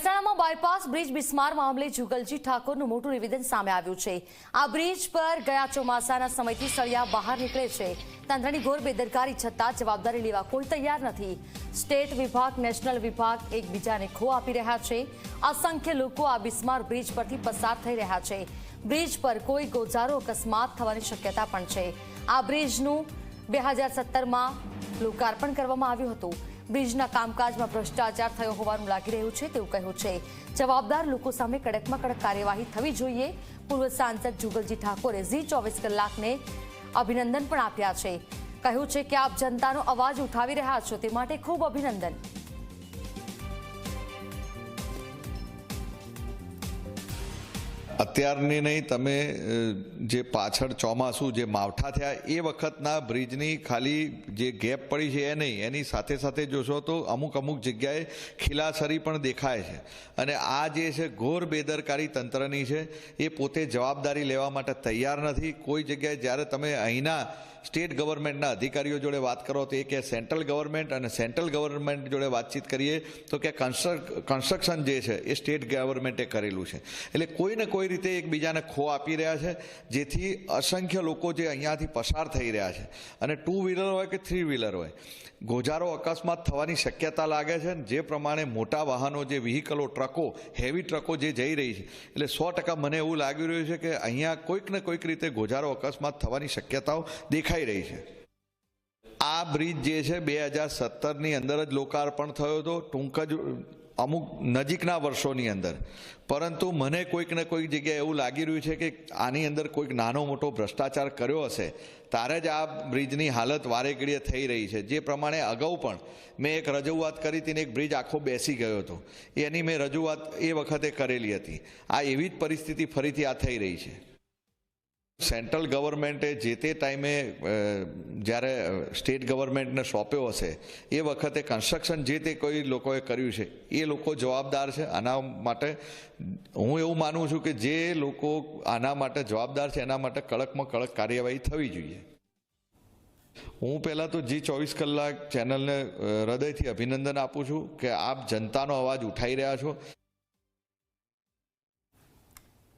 મહેસાણામાં bypass bridge બિસ્માર મામલે જુગલજી ઠાકોરનું મોટું નિવેદન સામે આવ્યું છે. આ બ્રિજ પર ગયા ચોમાસાના સમયથી સળિયા બહાર નીકળે છે. તંત્રની ઘોર બેદરકારી છતાં જવાબદારી લેવા કોઈ તૈયાર નથી. સ્ટેટ વિભાગ, નેશનલ વિભાગ એકબીજાને ખો આપી રહ્યા છે. અસંખ્ય લોકો આ બિસ્માર બ્રિજ પરથી પસાર થઈ રહ્યા છે. બ્રિજ પર કોઈ ગોજારો અકસ્માત થવાની શક્યતા પણ છે. આ બ્રિજનું બે હજાર સત્તરમાં લોકાર્પણ કરવામાં આવ્યું હતું. બ્રિજના કામકાજમાં ભ્રષ્ટાચાર થયો હોવાનું લાગી રહ્યું છે તેવું કહ્યું છે. જવાબદાર લોકો સામે કડકમાં કડક કાર્યવાહી થવી જોઈએ. પૂર્વ સાંસદ જુગલજી ઠાકોરે ઝી ચોવીસ કલાકને અભિનંદન પણ આપ્યા છે. કહ્યું છે કે આપ જનતાનો અવાજ ઉઠાવી રહ્યા છો તે માટે ખૂબ અભિનંદન. અત્યારની નહીં, તમે જે પાછળ ચોમાસું જે માવઠા થયા, એ વખતના બ્રિજની ખાલી જે ગેપ પડી છે એ નહીં, એની સાથે સાથે જોશો તો અમુક અમુક જગ્યાએ ખીલાસરી પણ દેખાય છે. અને આ જે છે ઘોર બેદરકારી તંત્રની છે, એ પોતે જવાબદારી લેવા માટે તૈયાર નથી. કોઈ જગ્યાએ જ્યારે તમે અહીંના સ્ટેટ ગવર્મેન્ટના અધિકારીઓ જોડે વાત કરો, તો એ કે સેન્ટ્રલ ગવર્મેન્ટ અને સેન્ટ્રલ ગવર્મેન્ટ જોડે વાતચીત કરીએ, તો કે કન્સ્ટ્રક, કન્સ્ટ્રક્શન જે છે એ સ્ટેટ ગવર્મેન્ટે કરેલું છે. એટલે કોઈને કોઈ રીતે એકબીજાને ખો આપી રહ્યા છે, જેથી અસંખ્ય લોકો જે અહીંયાથી પસાર થઈ રહ્યા છે. અને ટુ વ્હીલર હોય કે થ્રી વ્હીલર હોય, ગોજારો અકસ્માત થવાની શક્યતા લાગે છે જે પ્રમાણે મોટા વાહનો જે વ્હીકલો ટ્રકો હેવી ટ્રકો જે જઈ રહી છે, એટલે સો ટકા મને એવું લાગી રહ્યું છે કે અહીંયા કોઈક ને કોઈક રીતે ગોજારો અકસ્માત થવાની શક્યતાઓ દેખાઈ રહી છે. આ બ્રિજ જે છે, બે હજાર સત્તરની અંદર જ લોકાર્પણ થયો હતો. ટૂંક જ અમુક નજીકના વર્ષોની અંદર. પરંતુ મને કોઈક ને કોઈક જગ્યાએ એવું લાગી રહ્યું છે કે આની અંદર કોઈક નાનો મોટો ભ્રષ્ટાચાર કર્યો હશે. ત્યારે જ આ બ્રિજની હાલત વારે થઈ રહી છે. જે પ્રમાણે અગાઉ પણ મેં એક રજૂઆત કરી હતી ને એક બ્રિજ આખો બેસી ગયો હતો. એની મેં રજૂઆત એ વખતે કરેલી હતી. આ એવી જ પરિસ્થિતિ ફરીથી આ થઈ રહી છે. સેન્ટ્રલ ગવર્મેન્ટે જે તે ટાઈમે જ્યારે સ્ટેટ ગવર્મેન્ટને સોંપ્યો હશે, એ વખતે કન્સ્ટ્રક્શન જે તે કોઈ લોકોએ કર્યું છે, એ લોકો જવાબદાર છે. આના માટે હું એવું માનું છું કે જે લોકો આના માટે જવાબદાર છે, એના માટે કડકમાં કડક કાર્યવાહી થવી જોઈએ. હું પહેલાં તો જી ચોવીસ કલાક ચેનલને હૃદયથી અભિનંદન આપું છું કે આપ જનતાનો અવાજ ઉઠાઈ રહ્યા છો.